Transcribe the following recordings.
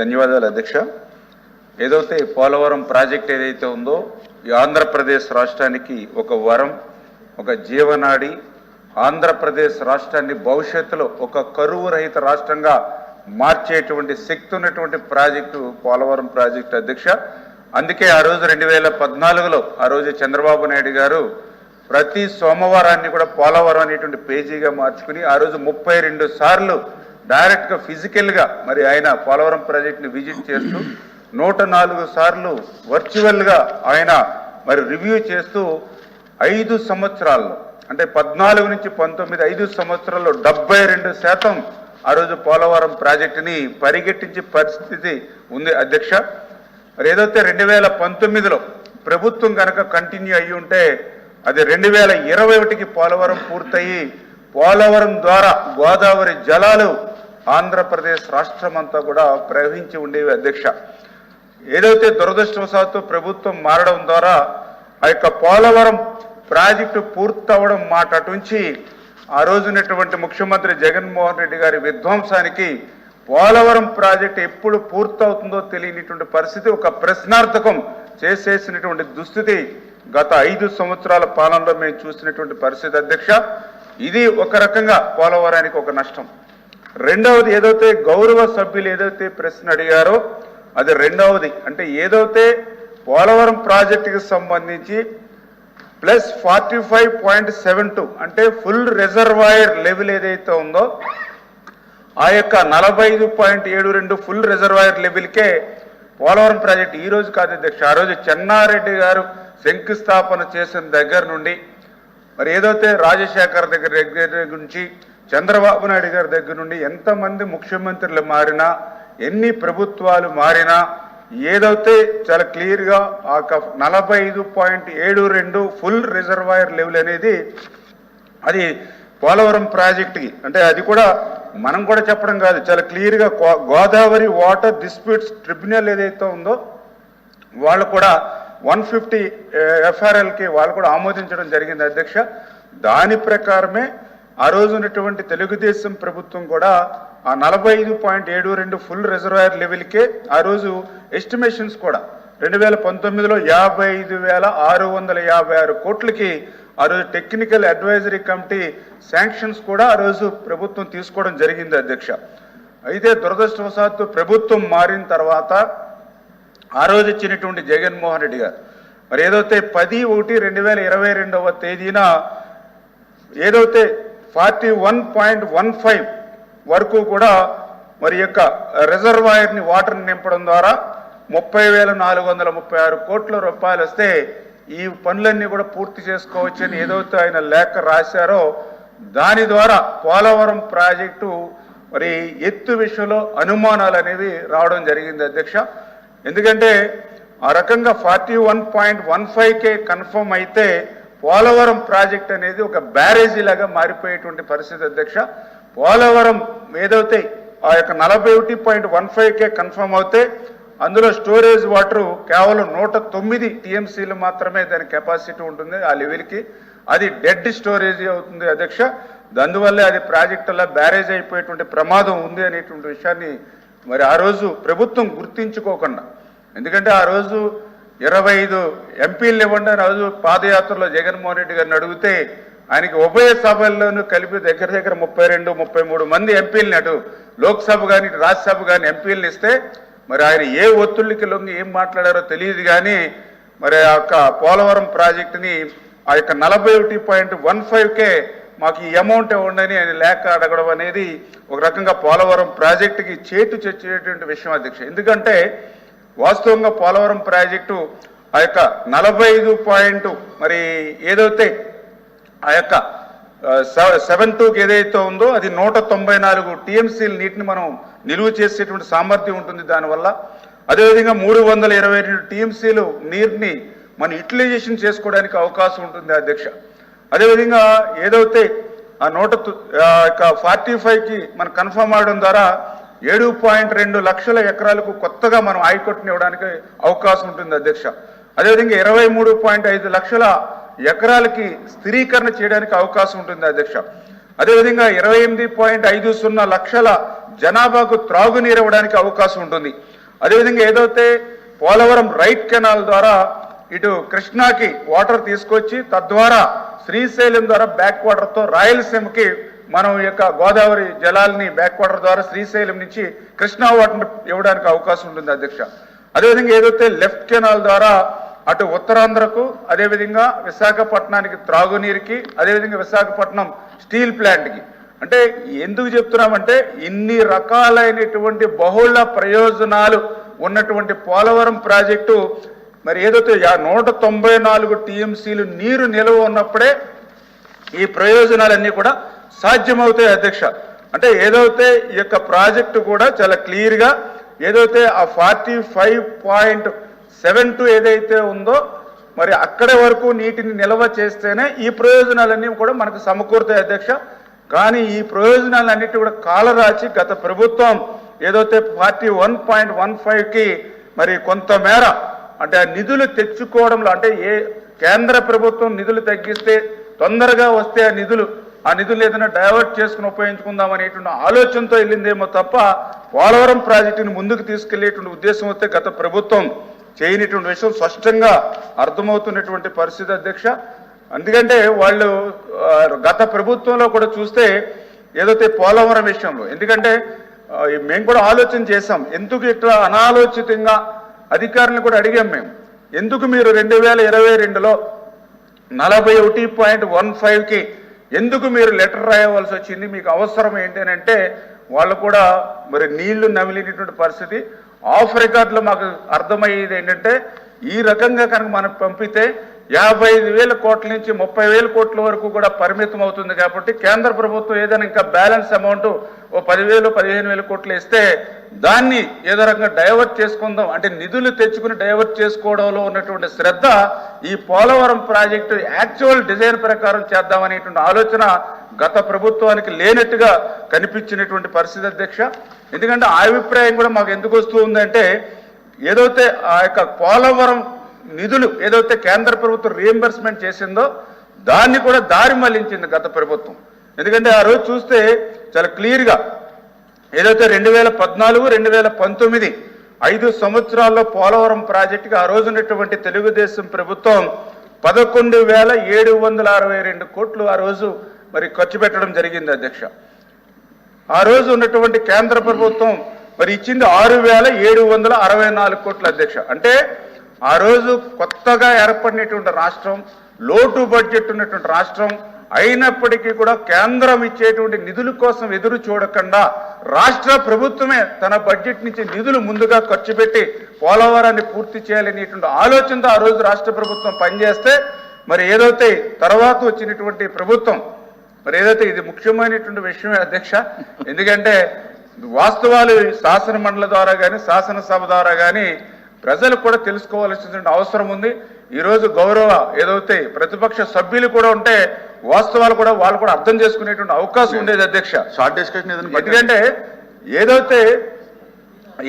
ధన్యవాదాలు అధ్యక్ష. ఏదైతే పోలవరం ప్రాజెక్ట్ ఏదైతే ఉందో ఈ ఆంధ్రప్రదేశ్ రాష్ట్రానికి ఒక వరం ఒక జీవనాడి ఆంధ్రప్రదేశ్ రాష్ట్రాన్ని భవిష్యత్తులో ఒక కరువు రహిత రాష్ట్రంగా మార్చేటువంటి శక్తి ఉన్నటువంటి ప్రాజెక్టు పోలవరం ప్రాజెక్టు అధ్యక్ష. అందుకే ఆ రోజు రెండు వేల పద్నాలుగులో ఆ రోజు చంద్రబాబు నాయుడు గారు ప్రతి సోమవారాన్ని కూడా పోలవరం అనేటువంటి పేజీగా మార్చుకుని ఆ రోజు ముప్పై రెండు సార్లు డైరెక్ట్గా ఫిజికల్గా మరి ఆయన పోలవరం ప్రాజెక్ట్ని విజిట్ చేస్తూ నూట నాలుగు సార్లు వర్చువల్గా ఆయన మరి రివ్యూ చేస్తూ ఐదు సంవత్సరాల్లో అంటే పద్నాలుగు నుంచి పంతొమ్మిది ఐదు సంవత్సరాల్లో డెబ్బై రెండు శాతం ఆ రోజు పోలవరం ప్రాజెక్టుని పరిగెట్టించే పరిస్థితి ఉంది అధ్యక్ష. మరి ఏదైతే రెండు వేల పంతొమ్మిదిలో ప్రభుత్వం కనుక కంటిన్యూ అయ్యి ఉంటే అది రెండు వేల ఇరవై ఒకటికి పోలవరం పూర్తయి పోలవరం ద్వారా గోదావరి జలాలు ఆంధ్రప్రదేశ్ రాష్ట్రం అంతా కూడా ప్రవహించి ఉండేవి అధ్యక్ష. ఏదైతే దురదృష్టవశాత్తు ప్రభుత్వం మారడం ద్వారా ఆ యొక్క పోలవరం ప్రాజెక్టు పూర్తవడం మాట అటుంచి ఆ రోజునటువంటి ముఖ్యమంత్రి జగన్మోహన్ రెడ్డి గారి విధ్వంసానికి పోలవరం ప్రాజెక్టు ఎప్పుడు పూర్తవుతుందో తెలియనిటువంటి పరిస్థితి ఒక ప్రశ్నార్థకం చేసేసినటువంటి దుస్థితి గత ఐదు సంవత్సరాల పాలనలో మేము చూసినటువంటి పరిస్థితి అధ్యక్ష. ఇది ఒక రకంగా పోలవరానికి ఒక నష్టం. రెండవది ఏదైతే గౌరవ సభ్యులు ఏదైతే ప్రశ్న అడిగారో అది రెండవది. అంటే ఏదైతే పోలవరం ప్రాజెక్టుకి సంబంధించి plus forty five point seven two అంటే ఫుల్ రిజర్వాయర్ లెవెల్ ఏదైతే ఉందో ఆ యొక్క నలభై ఐదు పాయింట్ ఏడు రెండు ఫుల్ రిజర్వాయర్ లెవెల్కే పోలవరం ప్రాజెక్ట్ ఈ రోజు కాదు అధ్యక్ష ఆ రోజు చెన్నారెడ్డి గారు శంకుస్థాపన చేసిన దగ్గర నుండి మరి ఏదైతే రాజశేఖర్ దగ్గర దగ్గర నుంచి చంద్రబాబు నాయుడు గారి దగ్గర నుండి ఎంతమంది ముఖ్యమంత్రులు మారినా ఎన్ని ప్రభుత్వాలు మారినా ఏదైతే చాలా క్లియర్గా ఆ నలభై ఐదు పాయింట్ ఏడు రెండు ఫుల్ రిజర్వాయర్ లెవెల్ అనేది అది పోలవరం ప్రాజెక్ట్కి అంటే అది కూడా మనం కూడా చెప్పడం కాదు చాలా క్లియర్గా గోదావరి వాటర్ డిస్ప్యూట్స్ ట్రిబ్యునల్ ఏదైతే ఉందో వాళ్ళు కూడా వన్ ఫిఫ్టీ ఎఫ్ఆర్ఎల్కి వాళ్ళు కూడా ఆమోదించడం జరిగింది అధ్యక్ష. దాని ప్రకారమే ఆ రోజు ఉన్నటువంటి తెలుగుదేశం ప్రభుత్వం కూడా ఆ నలభై ఐదు పాయింట్ ఏడు రెండు ఫుల్ రిజర్వాయర్ లెవెల్కే ఆ రోజు ఎస్టిమేషన్స్ కూడా రెండు వేల పంతొమ్మిదిలో యాభై ఐదు వేల ఆరు వందల యాభై ఆరు కోట్లకి ఆ రోజు టెక్నికల్ అడ్వైజరీ కమిటీ శాంక్షన్స్ కూడా ఆ రోజు ప్రభుత్వం తీసుకోవడం జరిగింది అధ్యక్ష. అయితే దురదృష్టవశాత్తు ప్రభుత్వం మారిన తర్వాత ఆ రోజు ఇచ్చినటువంటి జగన్మోహన్ రెడ్డి గారు మరి ఏదైతే పది ఒకటి రెండు వేల ఇరవై రెండవ తేదీన ఏదైతే forty one point one five వరకు కూడా మరి యొక్క రిజర్వాయర్ని వాటర్ని నింపడం ద్వారా ముప్పై వేల నాలుగు వందల ముప్పై ఆరు కోట్ల రూపాయలు వస్తే ఈ పనులన్నీ కూడా పూర్తి చేసుకోవచ్చని ఏదైతే ఆయన లేఖ రాశారో దాని ద్వారా పోలవరం ప్రాజెక్టు మరి ఎత్తు విషయంలో అనుమానాలు అనేవి రావడం జరిగింది అధ్యక్ష. ఎందుకంటే ఆ రకంగా ఫార్టీ వన్ పాయింట్ వన్ ఫైవ్కే కన్ఫర్మ్ అయితే పోలవరం ప్రాజెక్ట్ అనేది ఒక బ్యారేజీ లాగా మారిపోయేటువంటి పరిస్థితి అధ్యక్ష. పోలవరం ఏదైతే ఆ యొక్క నలభై ఒకటి పాయింట్ వన్ ఫైవ్కే కన్ఫర్మ్ అవుతే అందులో స్టోరేజ్ వాటర్ కేవలం నూట తొమ్మిది టీఎంసీలు మాత్రమే దాని కెపాసిటీ ఉంటుంది ఆ లెవెల్కి. అది డెడ్ స్టోరేజ్ అవుతుంది అధ్యక్ష. అందువల్లే అది ప్రాజెక్టులా బ్యారేజ్ అయిపోయేటువంటి ప్రమాదం ఉంది అనేటువంటి విషయాన్ని మరి ఆ రోజు ప్రభుత్వం గుర్తించుకోకుండా ఎందుకంటే ఆ రోజు ఇరవై ఐదు ఎంపీలు ఇవ్వండి రోజు పాదయాత్రలో జగన్మోహన్ రెడ్డి గారిని అడిగితే ఆయనకి ఉభయ సభల్లోనూ కలిపి దగ్గర దగ్గర ముప్పై రెండు ముప్పై మూడు మంది ఎంపీలని అటు లోక్సభ కానీ రాజ్యసభ కానీ ఎంపీలను ఇస్తే మరి ఆయన ఏ ఒత్తిళ్ళకి లొంగి ఏం మాట్లాడారో తెలియదు కానీ మరి ఆ యొక్క పోలవరం ప్రాజెక్టుని ఆ యొక్క నలభై ఒకటి పాయింట్ వన్ ఫైవ్కే మాకు ఈ అమౌంట్ ఇవ్వండి ఆయన లేక అడగడం అనేది ఒక రకంగా పోలవరం ప్రాజెక్టుకి చేటు చచ్చేటువంటి విషయం అధ్యక్ష. ఎందుకంటే వాస్తవంగా పోలవరం ప్రాజెక్టు ఆ యొక్క నలభై ఐదు పాయింట్ మరి ఏదైతే ఆ యొక్క సెవెన్ టూకి ఏదైతే ఉందో అది నూట తొంభై నాలుగు టీఎంసీల నీటిని మనం నిలువ చేసేటువంటి సామర్థ్యం ఉంటుంది దానివల్ల. అదేవిధంగా మూడు వందల ఇరవై రెండు టీఎంసీలు నీటిని మనం యూటిలైజేషన్ చేసుకోవడానికి అవకాశం ఉంటుంది అధ్యక్ష. అదేవిధంగా ఏదైతే ఆ నూట ఆ యొక్క ఫార్టీ ఫైవ్కి మనం కన్ఫర్మ్ అవడం ద్వారా ఏడు పాయింట్ రెండు లక్షల ఎకరాలకు కొత్తగా మనం హైకోర్టుని ఇవ్వడానికి అవకాశం ఉంటుంది అధ్యక్ష. అదేవిధంగా ఇరవై మూడు పాయింట్ ఐదు లక్షల ఎకరాలకి స్థిరీకరణ చేయడానికి అవకాశం ఉంటుంది అధ్యక్ష. అదేవిధంగా ఇరవై ఎనిమిది పాయింట్ ఐదు సున్నా లక్షల జనాభాకు త్రాగునీరు ఇవ్వడానికి అవకాశం ఉంటుంది. అదేవిధంగా ఏదైతే పోలవరం రైట్ కెనాల్ ద్వారా ఇటు కృష్ణాకి వాటర్ తీసుకొచ్చి తద్వారా శ్రీశైలం ద్వారా బ్యాక్ వాటర్తో రాయలసీమకి మనం ఈ యొక్క గోదావరి జలాల్ని బ్యాక్వాటర్ ద్వారా శ్రీశైలం నుంచి కృష్ణా వాటర్ ఇవ్వడానికి అవకాశం ఉంటుంది అధ్యక్ష. అదేవిధంగా ఏదైతే లెఫ్ట్ కెనాల్ ద్వారా అటు ఉత్తరాంధ్రకు అదేవిధంగా విశాఖపట్నానికి త్రాగునీరుకి అదేవిధంగా విశాఖపట్నం స్టీల్ ప్లాంట్కి. అంటే ఎందుకు చెప్తున్నామంటే ఇన్ని రకాలైనటువంటి బహుళ ప్రయోజనాలు ఉన్నటువంటి పోలవరం ప్రాజెక్టు మరి ఏదైతే నూట తొంభై నాలుగు టీఎంసీలు నీరు నిల్వ ఉన్నప్పుడే ఈ ప్రయోజనాలన్నీ కూడా సాధ్యమవుతాయి అధ్యక్ష. అంటే ఏదైతే ఈ యొక్క ప్రాజెక్టు కూడా చాలా క్లియర్గా ఏదైతే ఆ forty five point seven two ఏదైతే ఉందో మరి అక్కడి వరకు నీటిని నిల్వ చేస్తేనే ఈ ప్రయోజనాలన్నీ కూడా మనకు సమకూరుతాయి అధ్యక్ష. కానీ ఈ ప్రయోజనాలన్నిటి కూడా కాలరాచి గత ప్రభుత్వం ఏదైతే ఫార్టీ వన్ పాయింట్ వన్ ఫైవ్కి మరి కొంతమేర అంటే ఆ నిధులు తెచ్చుకోవడంలో అంటే ఏ కేంద్ర ప్రభుత్వం నిధులు తగ్గిస్తే తొందరగా వస్తే ఆ నిధులు ఆ నిధులు ఏదైనా డైవర్ట్ చేసుకుని ఉపయోగించుకుందాం అనేటువంటి ఆలోచనతో వెళ్ళిందేమో తప్ప పోలవరం ప్రాజెక్టుని ముందుకు తీసుకెళ్ళేటువంటి ఉద్దేశం వస్తే గత ప్రభుత్వం చేయనిటువంటి విషయం స్పష్టంగా అర్థమవుతున్నటువంటి పరిస్థితి అధ్యక్ష. ఎందుకంటే వాళ్ళు గత ప్రభుత్వంలో కూడా చూస్తే ఏదైతే పోలవరం విషయంలో ఎందుకంటే మేము కూడా ఆలోచన చేశాం. ఎందుకు ఇట్లా అనాలోచితంగా అధికారులను కూడా అడిగాం మేము. ఎందుకు మీరు రెండు వేల ఇరవై రెండులో నలభై ఒకటి పాయింట్ వన్ ఫైవ్కి ఎందుకు మీరు లెటర్ రాయవలసి వచ్చింది? మీకు అవసరం ఏంటి అని అంటే వాళ్ళు కూడా మరి నీళ్ళు నమిలినటువంటి పరిస్థితి. ఆఫ్ రికార్డులో మాకు అర్థమయ్యేది ఏంటంటే ఈ రకంగా కనుక మనం పంపితే యాభై ఐదు వేల కోట్ల నుంచి ముప్పై వేల కోట్ల వరకు కూడా పరిమితం అవుతుంది కాబట్టి కేంద్ర ప్రభుత్వం ఏదైనా ఇంకా బ్యాలెన్స్ అమౌంట్ ఓ పదివేలు పదిహేను వేల కోట్లు ఇస్తే దాన్ని ఏదో రకంగా డైవర్ట్ చేసుకుందాం. అంటే నిధులు తెచ్చుకుని డైవర్ట్ చేసుకోవడంలో ఉన్నటువంటి శ్రద్ధ ఈ పోలవరం ప్రాజెక్టు యాక్చువల్ డిజైన్ ప్రకారం చేద్దామనేటువంటి ఆలోచన గత ప్రభుత్వానికి లేనట్టుగా కనిపించినటువంటి పరిస్థితి అధ్యక్ష. ఎందుకంటే ఆ అభిప్రాయం కూడా మాకు ఎందుకు వస్తూ ఉందంటే ఏదైతే ఆ యొక్క పోలవరం నిధులు ఏదైతే కేంద్ర ప్రభుత్వం రియంబర్స్మెంట్ చేసిందో దాన్ని కూడా దారి మళ్ళించింది గత ప్రభుత్వం. ఎందుకంటే ఆ రోజు చూస్తే చాలా క్లియర్గా ఏదైతే రెండు వేల పద్నాలుగు రెండు వేల పంతొమ్మిది ఐదు సంవత్సరాల్లో పోలవరం ప్రాజెక్టుకి ఆ రోజు ఉన్నటువంటి తెలుగుదేశం ప్రభుత్వం పదకొండు వేల ఏడు వందల అరవై రెండు కోట్లు ఆ రోజు మరి ఖర్చు పెట్టడం జరిగింది అధ్యక్ష. ఆ రోజు ఉన్నటువంటి కేంద్ర ప్రభుత్వం మరి ఇచ్చింది ఆరు వేల ఏడు వందల అరవై నాలుగు కోట్ల అధ్యక్ష. అంటే ఆ రోజు కొత్తగా ఏర్పడినటువంటి రాష్ట్రం లోటు బడ్జెట్ ఉన్నటువంటి రాష్ట్రం అయినప్పటికీ కూడా కేంద్రం ఇచ్చేటువంటి నిధుల కోసం ఎదురు చూడకుండా రాష్ట్ర ప్రభుత్వమే తన బడ్జెట్ నుంచి నిధులు ముందుగా ఖర్చు పెట్టి పోలవరాన్ని పూర్తి చేయాలనేటువంటి ఆలోచనతో ఆ రోజు రాష్ట్ర ప్రభుత్వం పనిచేస్తే మరి ఏదైతే తర్వాత వచ్చినటువంటి ప్రభుత్వం మరి ఏదైతే ఇది ముఖ్యమైనటువంటి విషయమే అధ్యక్ష ఎందుకంటే వాస్తవాలు శాసన మండలి ద్వారా కానీ శాసనసభ ద్వారా కానీ ప్రజలు కూడా తెలుసుకోవాల్సినటువంటి అవసరం ఉంది. ఈరోజు గౌరవ ఏదైతే ప్రతిపక్ష సభ్యులు కూడా ఉంటే వాస్తవాలు కూడా వాళ్ళు కూడా అర్థం చేసుకునేటువంటి అవకాశం ఉండేది అధ్యక్ష. Short discussion. ఎందుకంటే ఏదైతే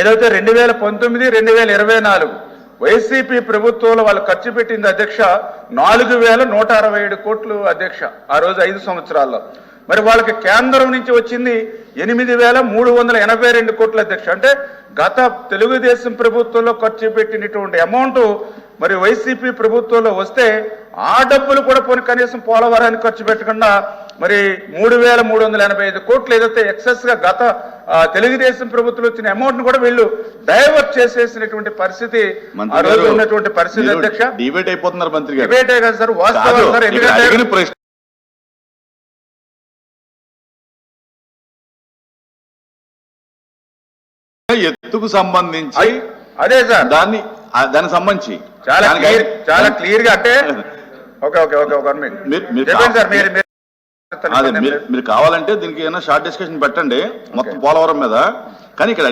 ఏదైతే రెండు వేల పంతొమ్మిది రెండు వేల ఇరవై నాలుగు వైసీపీ ప్రభుత్వంలో వాళ్ళు ఖర్చు పెట్టింది అధ్యక్ష నాలుగు వేల నూట అరవై ఏడు కోట్లు అధ్యక్ష ఆ రోజు ఐదు సంవత్సరాల్లో. మరి వాళ్ళకి కేంద్రం నుంచి వచ్చింది ఎనిమిది వేల మూడు వందల ఎనభై రెండు కోట్ల అధ్యక్ష. అంటే గత తెలుగుదేశం ప్రభుత్వంలో ఖర్చు పెట్టినటువంటి అమౌంట్ మరి వైసీపీ ప్రభుత్వంలో వస్తే ఆ డబ్బులు కూడా పోనీ కనీసం పోలవరానికి ఖర్చు పెట్టకుండా మరి మూడు వేల మూడు వందల ఎనభై ఐదు కోట్లు ఏదైతే ఎక్సెస్గా గత తెలుగుదేశం ప్రభుత్వం వచ్చిన అమౌంట్ను కూడా వీళ్ళు డైవర్ట్ చేసేసినటువంటి పరిస్థితి ఆ రోజు ఉన్నటువంటి పరిస్థితి అధ్యక్ష. డిబేట్ అయిపోతున్నారు మంత్రి గారు. డిబేటే కదా సార్ వాస్తవం సార్ ఇక్కడ ఎందుకంటే ఎత్తుకు సంబంధించి అదే సార్. దాన్ని దానికి సంబంధించి. చాలా క్లియర్ చాలా క్లియర్గా అంటే ఓకే ఓకే ఓకే ఒక మీరు- మీరు చెప్పండి సార్ మీరు మీరు- అదే మీరు కావాలంటే దీనికి ఏమైనా షార్ట్ డిస్కషన్ పెట్టండి మొత్తం. పోలవరం మీద. కానీ ఇక్కడ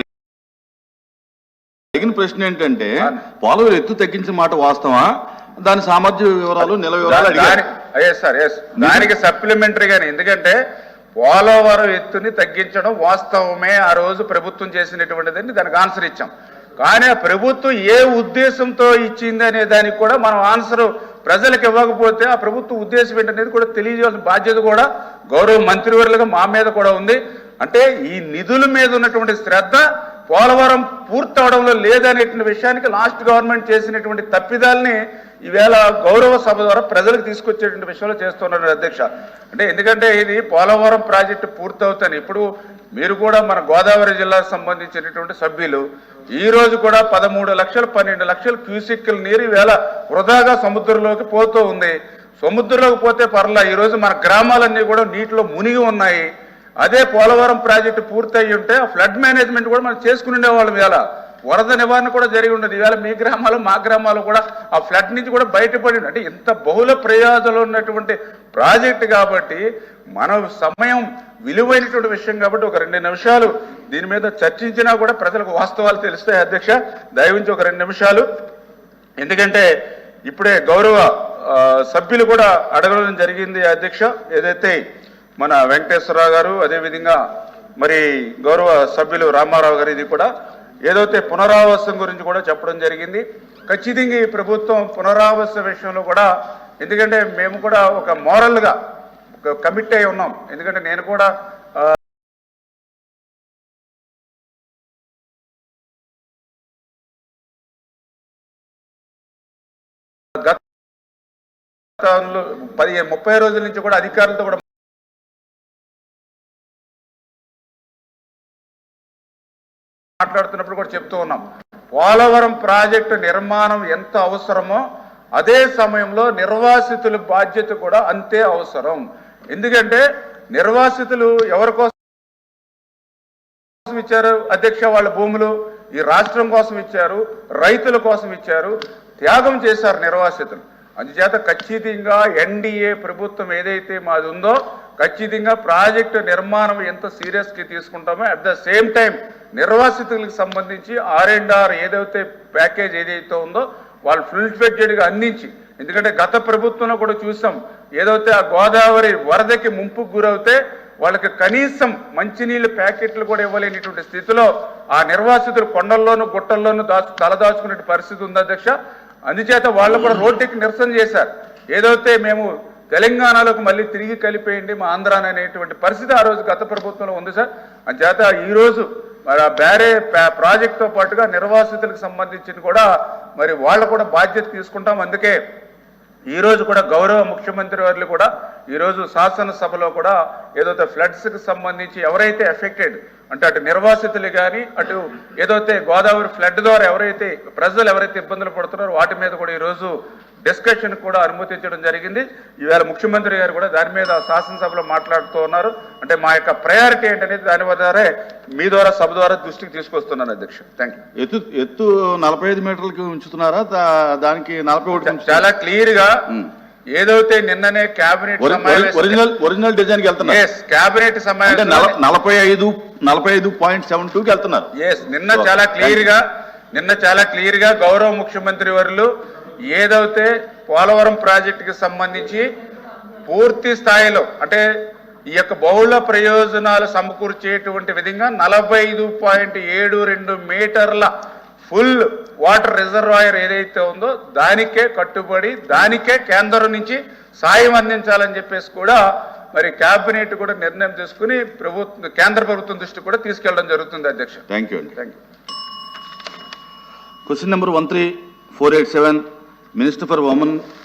అడిగిన ప్రశ్న ఏంటంటే. పోలవరం ఎత్తు తగ్గించిన మాట వాస్తవా దాని సామర్థ్య వివరాలు నిల వివరాలు దానికి సప్లిమెంటరీ గాని ఎందుకంటే పోలవరం ఎత్తుని తగ్గించడం వాస్తవమే. ఆ రోజు ప్రభుత్వం చేసినటువంటిదని దానికి ఆన్సర్ ఇచ్చాం. కానీ ప్రభుత్వం ఏ ఉద్దేశంతో ఇచ్చింది అనే దానికి కూడా మనం ఆన్సర్ ప్రజలకు ఇవ్వకపోతే ఆ ప్రభుత్వ ఉద్దేశం ఏంటనేది కూడా తెలియజేయాల్సిన బాధ్యత కూడా గౌరవ మంత్రివర్యులుగా మా మీద కూడా ఉంది. అంటే ఈ నిధుల మీద ఉన్నటువంటి శ్రద్ధ పోలవరం పూర్తవడంలో లేదనేటువంటి విషయానికి లాస్ట్ గవర్నమెంట్ చేసినటువంటి తప్పిదాల్ని ఈవేళ గౌరవ సభ ద్వారా ప్రజలకు తీసుకొచ్చేటువంటి విషయంలో చేస్తున్నారు అధ్యక్ష. అంటే ఎందుకంటే ఇది పోలవరం ప్రాజెక్టు పూర్తవుతాను ఇప్పుడు మీరు కూడా మన గోదావరి జిల్లాకు సంబంధించినటువంటి సభ్యులు ఈ రోజు కూడా పదమూడు లక్షలు పన్నెండు లక్షలు క్యూసిక్కుల నీరు ఈవేళ వృధాగా సముద్రంలోకి పోతూ ఉంది. సముద్రంలోకి పోతే పర్లా ఈరోజు మన గ్రామాలన్నీ కూడా నీటిలో మునిగి ఉన్నాయి. అదే పోలవరం ప్రాజెక్టు పూర్తయి ఉంటే ఆ ఫ్లడ్ మేనేజ్మెంట్ కూడా మనం చేసుకుని ఉండేవాళ్ళం ఇవాళ. వరద నివారణ కూడా జరిగి ఉండదు. ఇవాళ మీ గ్రామాలు మా గ్రామాలు కూడా ఆ ఫ్లడ్ నుంచి కూడా బయటపడి అంటే ఇంత బహుళ ప్రయోజనాలు ఉన్నటువంటి ప్రాజెక్ట్ కాబట్టి మన సమయం విలువైనటువంటి విషయం కాబట్టి ఒక రెండు నిమిషాలు దీని మీద చర్చించినా కూడా ప్రజలకు వాస్తవాలు తెలుస్తాయి అధ్యక్ష. దయవించి ఒక రెండు నిమిషాలు. ఎందుకంటే ఇప్పుడే గౌరవ సభ్యులు కూడా అడగడం జరిగింది అధ్యక్ష. ఏదైతే మన వెంకటేశ్వరరావు గారు అదేవిధంగా మరి గౌరవ సభ్యులు రామారావు గారు ఇది కూడా ఏదైతే పునరావాసం గురించి కూడా చెప్పడం జరిగింది. ఖచ్చితంగా ఈ ప్రభుత్వం పునరావాస విషయంలో కూడా ఎందుకంటే మేము కూడా ఒక మోరల్గా ఒక కమిట్ అయి ఉన్నాం. ఎందుకంటే నేను కూడా గతంలో పదిహేను ముప్పై రోజుల నుంచి కూడా అధికారులతో కూడా మాట్లాడుతున్నప్పుడు కూడా చెప్తూ ఉన్నాం. పోలవరం ప్రాజెక్టు నిర్మాణం ఎంత అవసరమో అదే సమయంలో నిర్వాసితుల బాధ్యత కూడా అంతే అవసరం. ఎందుకంటే నిర్వాసితులు ఎవరి కోసం ఇచ్చారు? అధ్యక్ష వాళ్ళ భూములు ఈ రాష్ట్రం కోసం ఇచ్చారు రైతుల కోసం ఇచ్చారు త్యాగం చేశారు నిర్వాసితులు. అందుచేత ఖచ్చితంగా ఎన్డీఏ ప్రభుత్వం ఏదైతే మాది ఉందో ఖచ్చితంగా ప్రాజెక్టు నిర్మాణం ఎంత సీరియస్గా తీసుకుంటామో అట్ ద సేమ్ టైం నిర్వాసితులకు సంబంధించి ఆర్ అండ్ ఆర్ ఏదైతే ప్యాకేజ్ ఏదైతే ఉందో వాళ్ళు ఫుల్గా అందించి ఎందుకంటే గత ప్రభుత్వంలో కూడా చూసాం ఏదైతే ఆ గోదావరి వరదకి ముంపుకు గురవుతే వాళ్ళకి కనీసం మంచినీళ్ళ ప్యాకెట్లు కూడా ఇవ్వలేనిటువంటి స్థితిలో ఆ నిర్వాసితులు కొండల్లోనూ గుట్టల్లోనూ దాచు తలదాచుకునే పరిస్థితి ఉంది అధ్యక్ష. అందుచేత వాళ్ళు కూడా రోడ్డుకి నిరసన చేశారు. ఏదైతే మేము తెలంగాణలోకి మళ్ళీ తిరిగి కలిపేయండి మా ఆంధ్రాన్ అనేటువంటి పరిస్థితి ఆ రోజు గత ప్రభుత్వంలో ఉంది సార్. అందుచేత ఈరోజు మరి ఆ బ్యారే ప్రాజెక్ట్తో పాటుగా నిర్వాసితులకు సంబంధించిన కూడా మరి వాళ్ళు కూడా బాధ్యత తీసుకుంటాం. అందుకే ఈరోజు కూడా గౌరవ ముఖ్యమంత్రి వారు కూడా ఈరోజు శాసనసభలో కూడా ఏదైతే ఫ్లడ్స్కి సంబంధించి ఎవరైతే ఎఫెక్టెడ్ అంటే అటు నిర్వాసితులు కానీ అటు ఏదైతే గోదావరి ఫ్లడ్ ద్వారా ఎవరైతే ప్రజలు ఎవరైతే ఇబ్బందులు పడుతున్నారో వాటి మీద కూడా ఈ రోజు డిస్కషన్ కూడా అనుమతించడం జరిగింది. ఈవేళ ముఖ్యమంత్రి గారు కూడా దాని మీద శాసనసభలో మాట్లాడుతూ ఉన్నారు. అంటే మా యొక్క ప్రయారిటీ ఏంటనేది దాని ద్వారానే మీ ద్వారా సభ ద్వారా దృష్టికి తీసుకొస్తున్నాను అధ్యక్ష. థ్యాంక్ యూ ఎత్తు ఎత్తు నలభై ఐదు మీటర్లకి ఉంచుతున్నారా? దానికి నలభై ఒకటి? చాలా క్లియర్గా ఏదైతే నిన్ననే కేబినెట్ ఒరి- ఒరి- ఒరిజినల్ ఒరిజినల్ డిజైన్ వెళ్తున్నారు. కేబినెట్ సమావేశం నల- నలభై ఐదు నలభై ఐదు పాయింట్ సెవెన్ టూకి వెళ్తున్నారు. ఎస్ నిన్న చాలా క్లియర్గా నిన్న చాలా క్లియర్గా గౌరవ ముఖ్యమంత్రి వర్యులు ఏదైతే పోలవరం ప్రాజెక్టుకి సంబంధించి పూర్తి స్థాయిలో అంటే ఈ యొక్క బహుళ ప్రయోజనాలు సమకూర్చేటువంటి విధంగా నలభై ఐదు పాయింట్ ఏడు రెండు మీటర్ల ఫుల్ వాటర్ రిజర్వాయర్ ఏదైతే ఉందో దానికే కట్టుబడి దానికే కేంద్రం నుంచి సాయం అందించాలని చెప్పేసి కూడా మరి కేబినెట్ కూడా నిర్ణయం తీసుకుని ప్రభుత్వం కేంద్ర ప్రభుత్వం దృష్టి కూడా తీసుకెళ్ళడం జరుగుతుంది అధ్యక్ష. Thank you thank you question number one three four eight seven minister for women